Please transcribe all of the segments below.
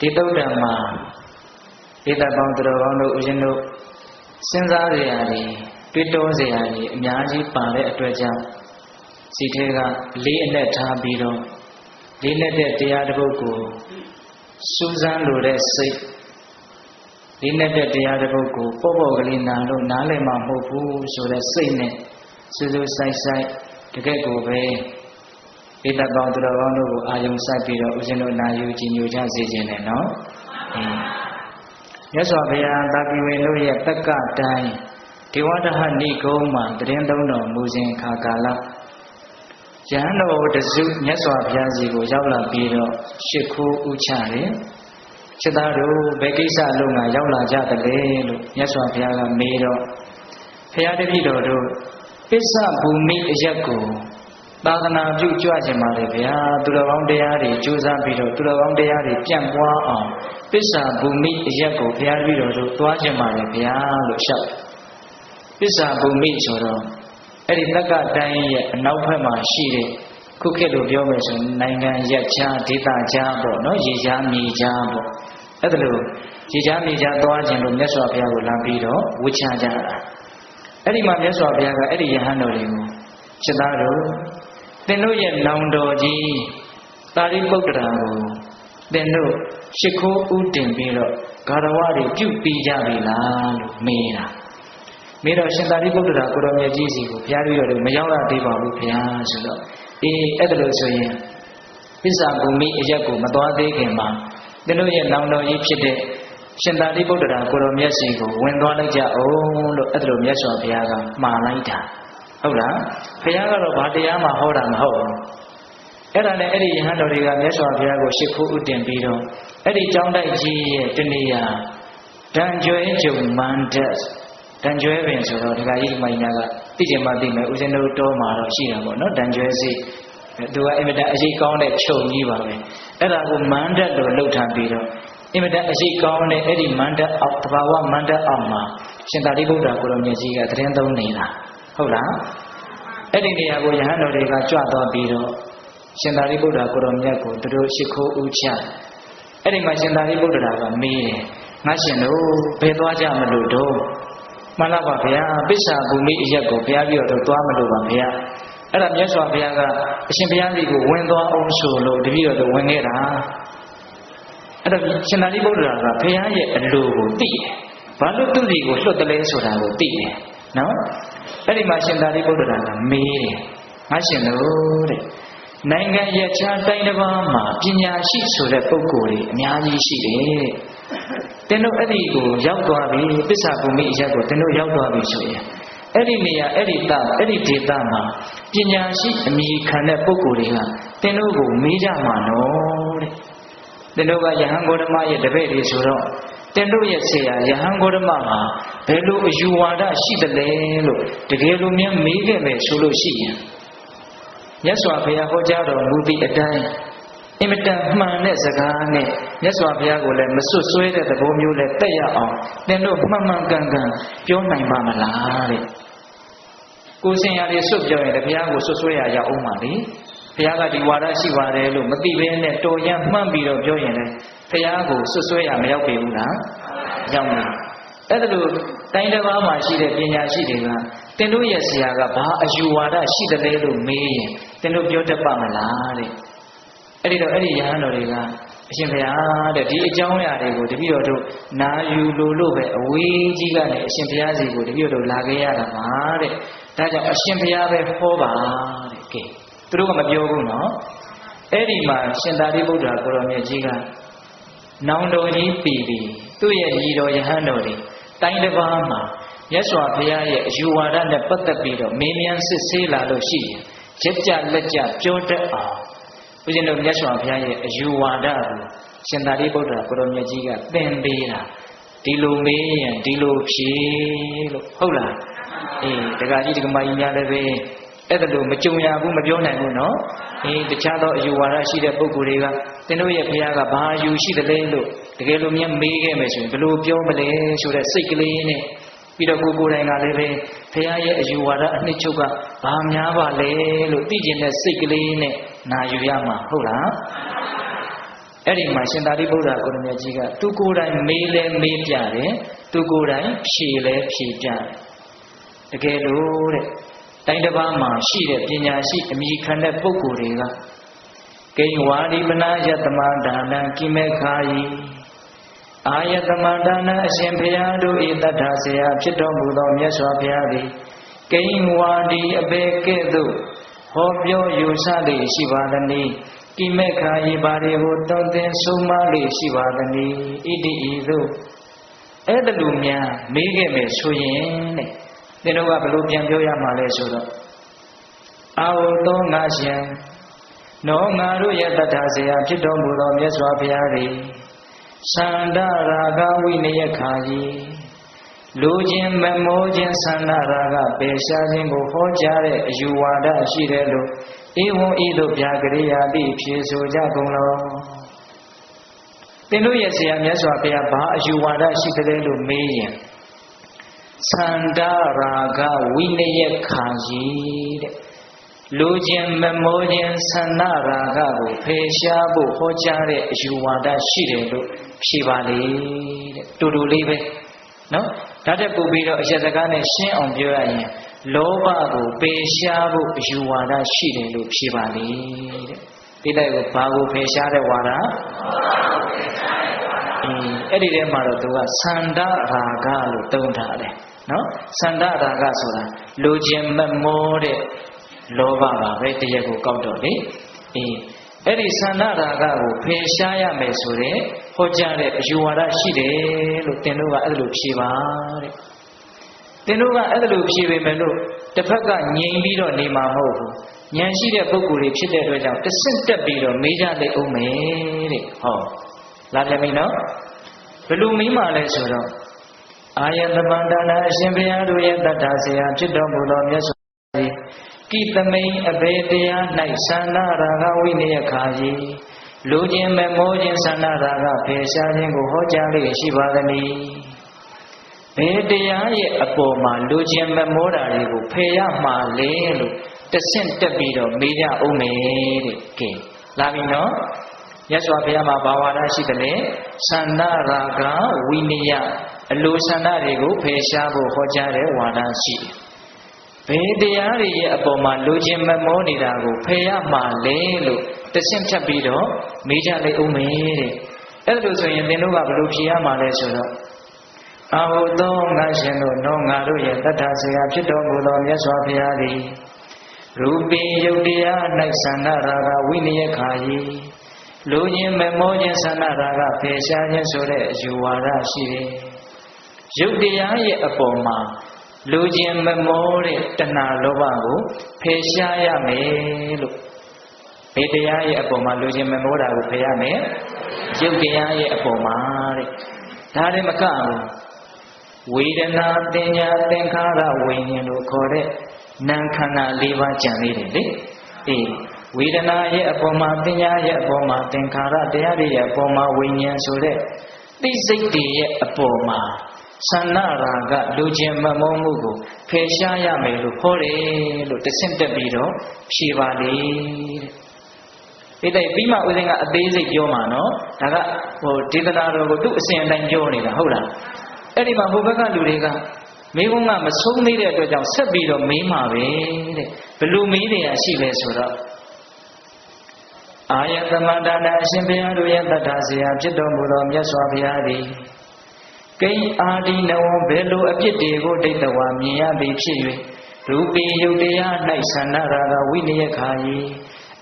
ဒီတုတ်တံမှာဧတပေါင်းသူတော်ကောင်းတို့ဦးဇင်းတို့စဉ်းစားရရာတွေတွေးတောစရာတွေအများကြီးပါတဲ့အတွက်ကြောင့်စီထဲကလေးအနဲ့ထားပြီးတော့လေးနဲ့တဲ့တရားတစ်ပုဒ်ကိုစူးစမ်းလိုတဲ့စိတ်လေးနဲ့တဲ့တရားတစ်ပုဒ်ကိုပေါ့ပေါ့ကလေးနာလို့နားလည်မှာမဟုတ်ဘူးဆိုတဲ့စိတ်နဲ့စူးစူးဆိုင်ဆိုင်တကယ့်ကိုပဲ ဧတပေါင်းသူတော်ကောင်းတို့ကိုအာယုံစိုက်ပြီးတော့ဦးဇင်းတို့နာယူကြည်ညိုကြစေခြင်းနဲ့နော်အင်းမြတ်စွာဘုရားတာပိဝေတို့ရဲ့တက္ကတိုင်းဒေဝတဟနိဂုံးမှာတရင်သုံးတော်မူစဉ်ခါကာလယဟန်တော်တစုမြတ်စွာဘုရားစီကိုရောက်လာပြီးတော့ရှ िख ိုးဥချတယ်ချက်သားတို့ဘယ်ကိစ္စလုံးကရောက်လာကြတယ်လဲလို့မြတ်စွာဘုရားကမေးတော့ဘုရားတပည့်တော်တို့ပစ္စဘူမိအရက်ကို သာသနာပြုကြွခြင်းပါလေဗျာသူတော်ကောင်းတရားတွေကြိုးစားပြီးတော့သူတော်ကောင်းတရားတွေပြန့်ပွားအောင်ပစ္စာဘူမိအရက်ကိုဘုရားတပည့်တော်တို့သွားခြင်းပါလေဗျာလို့လျှောက်ပစ္စာဘူမိဆိုတော့အဲ့ဒီတက္ကတိုင်းရဲ့အနောက်ဘက်မှာရှိတဲ့ခုခေတ်လိုပြောမယ်ဆိုနိုင်ငံရက်ချာဒေသချာပေါ့နော်ရေချာမြေချာပေါ့အဲ့ဒါလို့ရေချာမြေချာသွားခြင်းလို့မြတ်စွာဘုရားကိုလာပြီးတော့ဝှချကြတာအဲ့ဒီမှာမြတ်စွာဘုရားကအဲ့ဒီယဟန်တော်တွေကိုစိတ်သားတို့ သင်တို့ရဲ့နောင်တော်ကြီးသာရိပုတ္တရာကိုသင်တို့ရှ िख ိုးဥတင်ပြီးတော့ဂါရဝတွေပြုပြီးကြပြီလားလို့မေးတာမေးတော့ရှင်သာရိပုတ္တရာကိုရောမြတ်ကြီးစီကိုဘုရားကြီးတော်မရောက်လာသေးပါဘူးဘုရားဆိုတော့အေးအဲ့ဒါလို့ဆိုရင်ပစ္စာဘူမိအရက်ကိုမသွားသေးခင်မှာသင်တို့ရဲ့နောင်တော်ကြီးဖြစ်တဲ့ရှင်သာရိပုတ္တရာကိုရောမြတ်စီကိုဝင်သွားလိုက်ကြအောင်လို့အဲ့ဒါလို့မြတ်စွာဘုရားကမှာလိုက်တာ ဟုတ်လားဘုရားကတော့ဘာတရားမှဟောတာမဟုတ်ဘူးအဲ့ဒါနဲ့အဲ့ဒီယဟန်တော်တွေကမြတ်စွာဘုရားကိုရှ िख ိုးဥတင်ပြီးတော့အဲ့ဒီကျောင်းတိုက်ကြီးရဲ့တနေရာဒံကျွဲကြုံမန္တဒံကျွဲပင်ဆိုတော့ဒကာကြီးဒီမိုင်ညာကသိချင်မှသိမယ်ဦးဇင်းတို့တောမှာတော့ရှိတာပေါ့နော်ဒံကျွဲစိသူကအင်မတန်အရေးကောင်းတဲ့ခြုံကြီးပါပဲအဲ့ဒါကိုမန္တလို့လှုပ်ထားပြီးတော့အင်မတန်အရေးကောင်းတဲ့အဲ့ဒီမန္တအောက်တဘာဝမန္တအောက်မှာရှင်သာရိပုတ္တရာကိုရောမြတ်ကြီးကသတင်းသုံးနေတာ ဟုတ်လားအဲ့ဒီနေရာကိုယဟန်တော်တွေကကြွသွားပြီးတော့ရှင်သာရိပုတ္တရာကိုရောမြတ်ကိုသူတို့ရှ िख ိုးဥချအဲ့ဒီမှာရှင်သာရိပုတ္တရာကမေးတယ်ငါရှင်တို့ဘယ်သွားကြမလို့တော့မှန်လားပါဗျာပစ္စာဘူမိအရက်ကိုဘုရားပြောတော့သွားမလို့ပါဗျာအဲ့ဒါမြတ်စွာဘုရားကအရှင်ဘုရားကြီးကိုဝင်သွားအောင်ဆိုလို့တပည့်တော်တို့ဝင်ခဲ့တာအဲ့ဒါရှင်သာရိပုတ္တရာကဘုရားရဲ့အလိုကိုသိတယ်ဘာလို့သူ့စီကိုလွတ်တယ်လဲဆိုတာကိုသိတယ်နော် အဲ့ဒီမှာရှင်သာရိပုတ္တရာကမေးတယ်ငါရှင်တို့တဲ့နိုင်ငံရခြားတိုင်းတစ်ပါးမှာပညာရှိဆိုတဲ့ပုဂ္ဂိုလ်တွေအများကြီးရှိတယ်တင်တို့အဲ့ဒီကိုရောက်သွားပြီပစ္စာဘူမိအရက်ကိုတင်တို့ရောက်သွားပြီဆိုရင်အဲ့ဒီနေရာအဲ့ဒီတအဲ့ဒီဒေသမှာပညာရှိအမိခံတဲ့ပုဂ္ဂိုလ်တွေကတင်တို့ကိုမေးကြမှာနော်တဲ့တင်တို့ကယဟန်ဂေါတမရဲ့တပည့်တွေဆိုတော့ တင်တို့ရဲ့ဆရာယဟန်ဂေါတမမှာဘယ်လိုအယူဝါဒရှိသလဲလို့တကယ်လို့များမေးခဲ့မယ်ဆိုလို့ရှိရင်မြတ်စွာဘုရားဟောကြားတော်မူသည့်အတိုင်းအင်မတန်မှန်တဲ့စကားနဲ့မြတ်စွာဘုရားကိုလည်းမစွတ်ဆွဲတဲ့သဘောမျိုးနဲ့တက်ရအောင်သင်တို့မှန်မှန်ကန်ကန်ပြောနိုင်ပါမလားတဲ့ကိုယ်စင်ရည်စွတ်ပြောရင်တဘုရားကိုစွတ်ဆွဲရရအောင်ပါလေ ဘုရားကဒီဝါဒရှိပါတယ်လို့မသိဘဲနဲ့တော်ရန်မှန်းပြီးတော့ပြောရင်လည်းဘုရားကိုစွတ်ဆွဲရမရောက်ပြီဘူးလားရောက်နေအဲ့ဒါလို့တိုင်းတစ်ပါးမှာရှိတဲ့ပညာရှိတွေကတင်တို့ရဲ့ဆရာကဘာအယူဝါဒရှိတယ်လဲလို့မေးရင်တင်တို့ပြောတတ်ပါမလားတဲ့အဲ့ဒီတော့အဲ့ဒီယဟန်တော်တွေကအရှင်ဘုရားတဲ့ဒီအကြောင်းအရာတွေကိုတပည့်တော်တို့နာယူလို့လို့ပဲအဝေးကြီးကနေအရှင်ဘုရားစီကိုတပည့်တော်တို့လာခဲ့ရတာပါတဲ့ဒါကြောင့်အရှင်ဘုရားပဲဟောပါတဲ့ကဲ သူတို့ကမပြောဘူးနော်အဲ့ဒီမှာရှင်သာရိပုတ္တရာကိုရောမြတ်ကြီးကနောင်တော်ကြီးပြီပြီသူ့ရဲ့ညီတော်ယဟန်တော်တွေတိုင်းတစ်ပါးမှာမြတ်စွာဘုရားရဲ့အယူဝါဒနဲ့ပတ်သက်ပြီးတော့မေးမြန်းစစ်ဆေးလာလို့ရှိရင်ရက်ကြလက်ကြပြောတတ်အောင်ဦးဇင်းတို့မြတ်စွာဘုရားရဲ့အယူဝါဒကိုရှင်သာရိပုတ္တရာကိုရောမြတ်ကြီးကသင်ပေးတာဒီလိုမေးရင်ဒီလိုဖြေလို့ဟုတ်လားအေးတက္ကကြီးတက္ကမကြီးများလည်းပဲ အဲ့ဒါလို့မကြုံရဘူးမပြောနိုင်ဘူးနော်အေးတခြားသောအယူဝါဒရှိတဲ့ပုဂ္ဂိုလ်တွေကသင်တို့ရဲ့ဘုရားကဘာအယူရှိသလဲလို့တကယ်လို့မြတ်မေးခဲ့မယ်ဆိုရင်ဘယ်လိုပြောမလဲဆိုတဲ့စိတ်ကလေးနဲ့ပြီးတော့ကိုကိုယ်တိုင်ကလည်းပဲဘုရားရဲ့အယူဝါဒအနှစ်ချုပ်ကဘာများပါလဲလို့သိကျင်တဲ့စိတ်ကလေးနဲ့နာယူရမှာဟုတ်လားအဲ့ဒီမှာရှင်သာရိပုတ္တရာကိုရမကြီးကသူကိုယ်တိုင်မေးလဲမေးပြတယ်သူကိုယ်တိုင်ဖြေလဲဖြေပြတယ်တကယ်လို့တဲ့ တိုင်းတစ်ပါးမှာရှိတဲ့ပညာရှိအမိခံတဲ့ပုဂ္ဂိုလ်တွေကကိဝါဒီပနာယတမဒါနံကိမေခာယီအာယတမဒါနအရှင်ဘုရားတို့ဤတတ္ထာဆရာဖြစ်တော်မူသောမြတ်စွာဘုရားသည်ကိဝါဒီအဘေကဲ့သို့ဟောပြောယူဆလေရှိပါသည်။ကိမေခာယီပါရီကိုတုံသင်ဆုံးမလေရှိပါသည်။ဣတိဤသို့အဲ့ဒါလူများမေးခဲ့မယ်ဆိုရင်တဲ့ သင်တို့ကဘယ်လိုပြန်ပြောရမှာလဲဆိုတော့အာဟုသောငါရှင်နောငါတို့ရဲ့တတ္ထာဆရာဖြစ်တော်မူသောမြတ်စွာဘုရားသည်သန္တရာဂဝိနယခာယီလူချင်းမမောခြင်းသန္တရာဂပေရှားခြင်းကိုဟောကြားတဲ့အယူဝါဒရှိတယ်လို့ဧဝံဤသို့ဗျာကရိယာတိဖြေဆိုကြကုန်လောသင်တို့ရဲ့ဆရာမြတ်စွာဘုရားဘာအယူဝါဒရှိသလဲလို့မေးရင် သန္တရာဂဝိနယခာယီတဲ့လူချင်းမမောခြင်းသန္တရာဂကိုဖေရှားဖို့ဟောကြားတဲ့အယူဝါဒရှိတယ်လို့ဖြေပါလေတဲ့တူတူလေးပဲနော်ဒါတက်ပို့ပြီးတော့အရက်စကားနဲ့ရှင်းအောင်ပြောရရင်လောဘကိုပေရှားဖို့အယူဝါဒရှိတယ်လို့ဖြေပါလေတဲ့ဒီလိုက်ကိုဘာကိုဖေရှားတဲ့ဝါဒအင်းအဲ့ဒီထဲမှာတော့သူကသန္တရာဂလို့သုံးထားတယ် နော်သန္တရာဂဆိုတာလူချင်းမမောတဲ့လောဘပါပဲတရက်ကိုကောက်တော့လေအေးအဲ့ဒီသန္တရာဂကိုဖယ်ရှားရမယ်ဆိုတဲ့ဟောကြားတဲ့အယူဝါဒရှိတယ်လို့သင်တို့ကအဲ့လိုဖြေပါတဲ့သင်တို့ကအဲ့လိုဖြေပေမဲ့လို့တစ်ဖက်ကငြိမ်ပြီးတော့နေမှာမဟုတ်ဘူးဉာဏ်ရှိတဲ့ပုဂ္ဂိုလ်တွေဖြစ်တဲ့အတွက်ကြောင့်တဆင့်တက်ပြီးတော့မေးကြလိမ့်အောင်မယ်တဲ့ဟောလာပြန်ပြီနော်ဘယ်လိုမေးမှလဲဆိုတော့ အာယတမန္တနာအရှင်ဘုရားတို့ရဲ့တတ္ထာဆရာဖြစ်တော်မူသောမြတ်စွာဘုရားကိသမိန်အဘေတရား၌သန္နာရာဂဝိနည်းခာယီလူချင်းမမောခြင်းသန္နာရာဂဖေရှားခြင်းကိုဟောကြားလေရှိပါသည်။ဘေတရားရဲ့အပေါ်မှာလူချင်းမမောတာတွေကိုဖယ်ရမှာလေလို့တဆင့်တက်ပြီးတော့မေးကြအောင်မယ်တဲ့။ကဲလာပြီနော်။မြတ်စွာဘုရားမှာဘာဝါဒရှိတယ်လဲ။သန္နာရာဂဝိနည်း အလိုဆန္ဒတွေကိုဖယ်ရှားဖို့ဟောကြားတဲ့ဝါဒရှိတယ်။ဘယ်တရားတွေရဲ့အပေါ်မှာလူချင်းမမောနေတာကိုဖယ်ရမှာလဲလို့တဆင့်ဖြတ်ပြီးတော့မေးကြလိုက်ဦးမယ်တဲ့အဲ့လိုဆိုရင်သင်တို့ကဘယ်လိုဖြေရမှာလဲဆိုတော့အာဟုသောငါရှင်တို့နောငါတို့ရဲ့တတ္ထဆရာဖြစ်တော်မူသောမြတ်စွာဘုရားသည်ရူပိယုတ်တရား၌သန္နရာဂဝိနည်းခာယီလူချင်းမမောခြင်းသန္နရာဂဖေရှားခြင်းဆိုတဲ့အယူဝါဒရှိတယ် ယုတ်တရားရဲ့အပေါ်မှာလူချင်းမမောတဲ့တဏှာလောဘကိုဖယ်ရှားရမယ်လို့ဘယ်တရားရဲ့အပေါ်မှာလူချင်းမမောတာကိုဖယ်ရမယ်ရုပ်တရားရဲ့အပေါ်မှာတဲ့ဒါလည်းမကဘူးဝေဒနာတင်ညာသင်္ခါရဝိညာဉ်လို့ခေါ်တဲ့နာမ်ခန္ဓာ၄ပါးကြံသေးတယ်လေအေးဝေဒနာရဲ့အပေါ်မှာတင်ညာရဲ့အပေါ်မှာသင်္ခါရတရားတွေရဲ့အပေါ်မှာဝိညာဉ်ဆိုတဲ့သိစိတ်တွေရဲ့အပေါ်မှာ သန္နရာဂလူချင်းမမုန်းမှုကိုဖယ်ရှားရမယ်လို့ခေါ်တယ်လို့တဆင့်တက်ပြီးတော့ဖြေပါလေတဲ့ဒီတိုင်ပြီးမှဦးဇင်းကအသေးစိတ်ပြောမှာနော်ဒါကဟိုဒေသနာတော်ကိုသူ့အစဉ်အတိုင်းပြောနေတာဟုတ်လားအဲ့ဒီမှာဟိုဘက်ကလူတွေကမေးခွန်းကမဆုံးသေးတဲ့အတွက်ကြောင့်ဆက်ပြီးတော့မေးမှာပဲတဲ့ဘလို့မေးနေရရှိလဲဆိုတော့အာယသမန္တနာအရှင်ဘုရားတို့ရဲ့တတ္ထာဆရာဖြစ်တော်မူသောမြတ်စွာဘုရားသည် ကိန်းအာဒီနဝဘယ်လိုအဖြစ်တွေကိုဒိဋ္ဌဝါမြင်ရသည်ဖြစ်၍ရူပိယုတ်တရား၌သန္နရာဂဝိနည်းခာယီ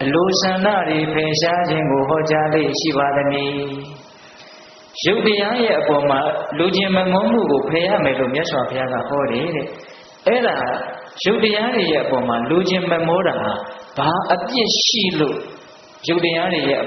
အလိုဆန္ဒတွေဖယ်ရှားခြင်းကိုဟောကြားလေရှိပါသည်။ရုပ်တရားရဲ့အပေါ်မှာလူချင်းမငုံမှုကိုဖယ်ရမယ်လို့မြတ်စွာဘုရားကဟောတယ်တဲ့။အဲ့ဒါရုပ်တရားတွေရဲ့အပေါ်မှာလူချင်းမမောတာဟာဘာအပြစ်ရှိလို့ရုပ်တရားတွေရဲ့